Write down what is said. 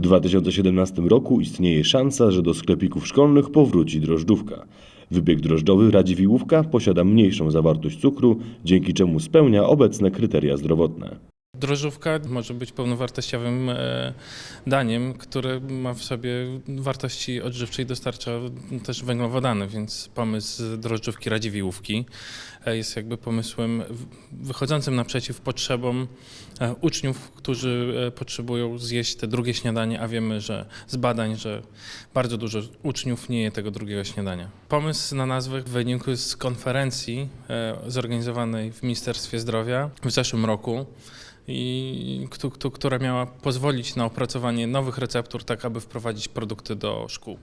2017 roku istnieje szansa, że do sklepików szkolnych powróci drożdżówka. Wypiek drożdżowy Radziwiłłówka posiada mniejszą zawartość cukru, dzięki czemu spełnia obecne kryteria zdrowotne. Drożdżówka może być pełnowartościowym e, daniem, które ma w sobie wartości odżywcze i dostarcza też węglowodany, więc pomysł drożdżówki Radziwiłłówki e, jest jakby pomysłem wychodzącym naprzeciw potrzebom e, uczniów, którzy potrzebują zjeść te drugie śniadanie, a wiemy, że z badań, że bardzo dużo uczniów nie je tego drugiego śniadania. Pomysł na nazwę wynikł z konferencji zorganizowanej w Ministerstwie Zdrowia w zeszłym roku i któ- któ- która miała pozwolić na opracowanie nowych receptur, tak aby wprowadzić produkty do szkół.